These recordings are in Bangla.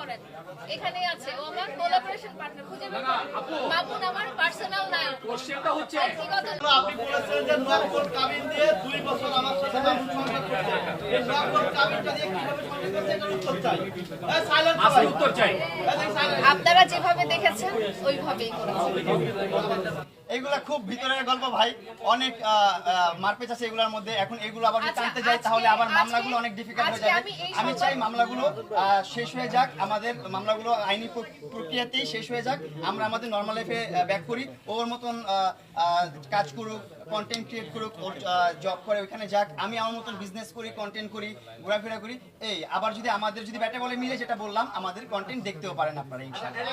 করেন। এখানেই আছে। ও আমার কোলাবোরেশন পার্টনার খুঁজে বের করেন। মামুন আমার পার্সোনাল নায়ক কোশ্চেনটা হচ্ছে আপনি বলেছেন যে নকল কাবিন দিয়ে দুই বছর আমার সাথে মামুন সংসার করছে এই নকল কাবিনটা দিয়ে কীভাবে সংসার করছে এটার উত্তর চাই। এই সাইলেন্ট উত্তর চাই। আপনারা যেভাবে দেখেছেন ওইভাবেই করেছেন। এইগুলা খুব ভিতরের গল্প ভাই। অনেক মারপেচ আছে এগুলোর মধ্যে। এখন এগুলো আবার যদি আচ্ছা, জানতে যাই তাহলে আবার মামলাগুলো অনেক ডিফিকাল্ট হয়ে যাবে। আমি চাই মামলাগুলো আহ, শেষ হয়ে যাক। আমাদের মামলাগুলো আইনি প্রক্রিয়াতেই শেষ হয়ে যাক। আমরা আমাদের নর্মাল লাইফে ব্যাক করি। ওর মতন আহ, আহ, কাজ করুক কন্টেন্ট ক্রিয়েট করুক ওর জব করে ওইখানে যাক। আমি আমার মতন বিজনেস করি কন্টেন্ট করি ঘোরাফেরা করি। এই আবার যদি আমাদের যদি ব্যাটে বলে মিলে যেটা বললাম আমাদের কন্টেন্ট দেখতেও পারেন আপনারা ইনশাআল্লাহ।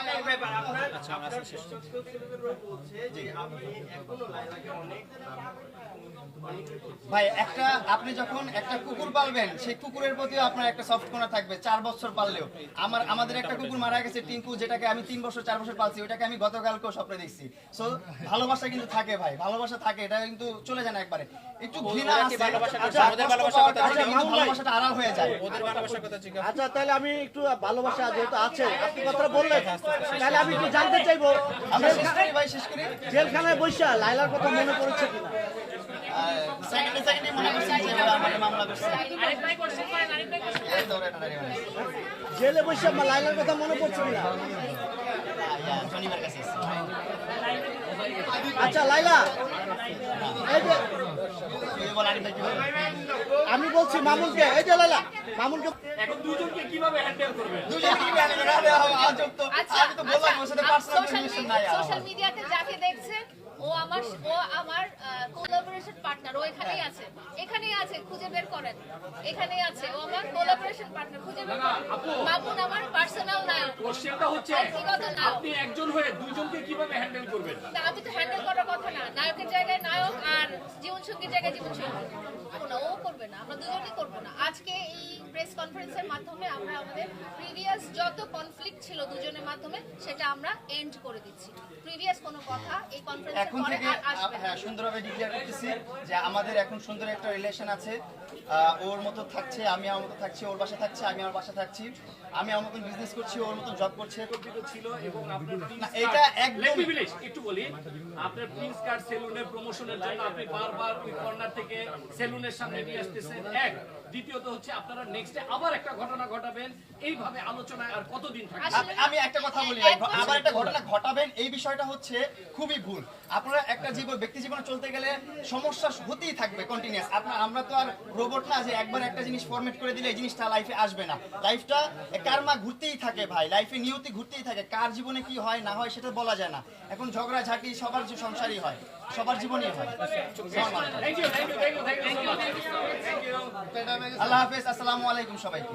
ভাই একটা আপনি যখন একটা কুকুর পালবেন সেই কুকুরের প্রতিও আপনার একটা সফট কোনা থাকবে চার বছর পাললেও। আমার আমাদের একটা কুকুর মারা গেছে টিঙ্কু যেটাকে আমি তিন বছর চার বছর পালছি ওটাকে আমি গতকালকেও স্বপ্নে দেখছি। সো ভালোবাসা কিন্তু থাকে ভাই ভালোবাসা থাকে এটা কিন্তু চলে যায় না একবারে। একটু ঘৃণা আছে। আচ্ছা, কিন্তু ভালোবাসাটা আড়াল হয়ে যায়। আচ্ছা তাহলে আমি একটু ভালোবাসা যেহেতু আছে আপনি কথাটা বললেন তাহলে আমি একটু জানতে চাইব। আমরা শেষ করি ভাই শেষ করি। জেলখানায় বৈশা লাইলার কথা মনে পড়েছে কিনা। জেলে বৈশা লাইলার কথা মনে পড়ছে কিনা শনিবার কাছে এসেছি। আচ্ছা লাইলা? আমি বলছি মামুনকে এই যে লাইলা মামুনকে এখন দুজনকে কীভাবে হ্যান্ডেল করবে কীভাবে হ্যান্ডেল করবে তো আচ্ছা আমি তো বললাম ওর সাথে পার্সোনাল রিলেশন নাই সোশ্যাল মিডিয়াতে যাকে দেখছেন ও আমার ও আমার কোলাবোরেশন পার্টনার ও এখানেই আছে। এখানেই আছে খুঁজে বের করেন। এখানেই আছে ও আমার কোলাবোরেশন পার্টনার খুঁজে বের করেন। মামুন আমার পার্সোনাল নায়ক কোশ্চেনটা হচ্ছে আপনি একজন হয়ে দুজনকে কীভাবে হ্যান্ডেল করবেন? না, আমি তো হ্যান্ডেল করার কথা না। নায়কের জায়গায় নায়ক আর জীবন সঙ্গীর জায়গায় জীবন সঙ্গী না ও করবে না আমরা দুজনেই করব না। আজকে এই কনফারেন্সের মাধ্যমে আমরা আমাদের প্রিভিয়াস যত কনফ্লিক্ট ছিল দুজনের মাধ্যমে সেটা আমরা এন্ড করে দিচ্ছি। প্রিভিয়াস কোনো কথা এই কনফারেন্সের পরে আর আসবে না। হ্যাঁ সুন্দরভাবে ডিক্লেয়ার করতেছি যে আমাদের এখন সুন্দর একটা রিলেশন আছে। ওর মতো থাকছে আমি আমার মতো থাকছি ওর বাসা থাকছে আমি আমার বাসা থাকছি। আমি আমার মতন বিজনেস করছি ওর মতন জব করছে। ছিল এবং আপনার এটা একদম- একটু বলি আপনার প্রিন্স কার্ড সেলুনের প্রমোশনের জন্য আপনি বারবার ওই কর্নার থেকে সেলুনের সামনে নিয়ে আসতেছেন। এক দ্বিতীয়ত হচ্ছে আপনারা নেক্সটে আবার একটা ঘটনা ঘটাবেন এইভাবে আলোচনায় আর কতদিন থাকবে? আমি একটা কথা বলি ভাই, আবার একটা ঘটনা ঘটাবেন এই বিষয়টা হচ্ছে খুবই ভুল। আপনারা একটা জীবন ব্যক্তি জীবনে চলতে গেলে সমস্যা হতেই থাকবে কন্টিনিউয়াস আপনার আমরা তো আর রোবট না যে একবার একটা জিনিস ফরম্যাট করে দিলে এই জিনিসটা লাইফে আসবে না। লাইফটা কারমা ঘুরতেই থাকে ভাই লাইফে নিয়তি ঘুরতেই থাকে। কার জীবনে কি হয় না হয় সেটা বলা যায় না। এখন ঝগড়া ঝাঁটি সবার যে সংসারই হয় সবার জীবনই হয়। Thank you thank you thank you thank you আল্লাহ হাফেজ আসসালামু আলাইকুম। সবাইকে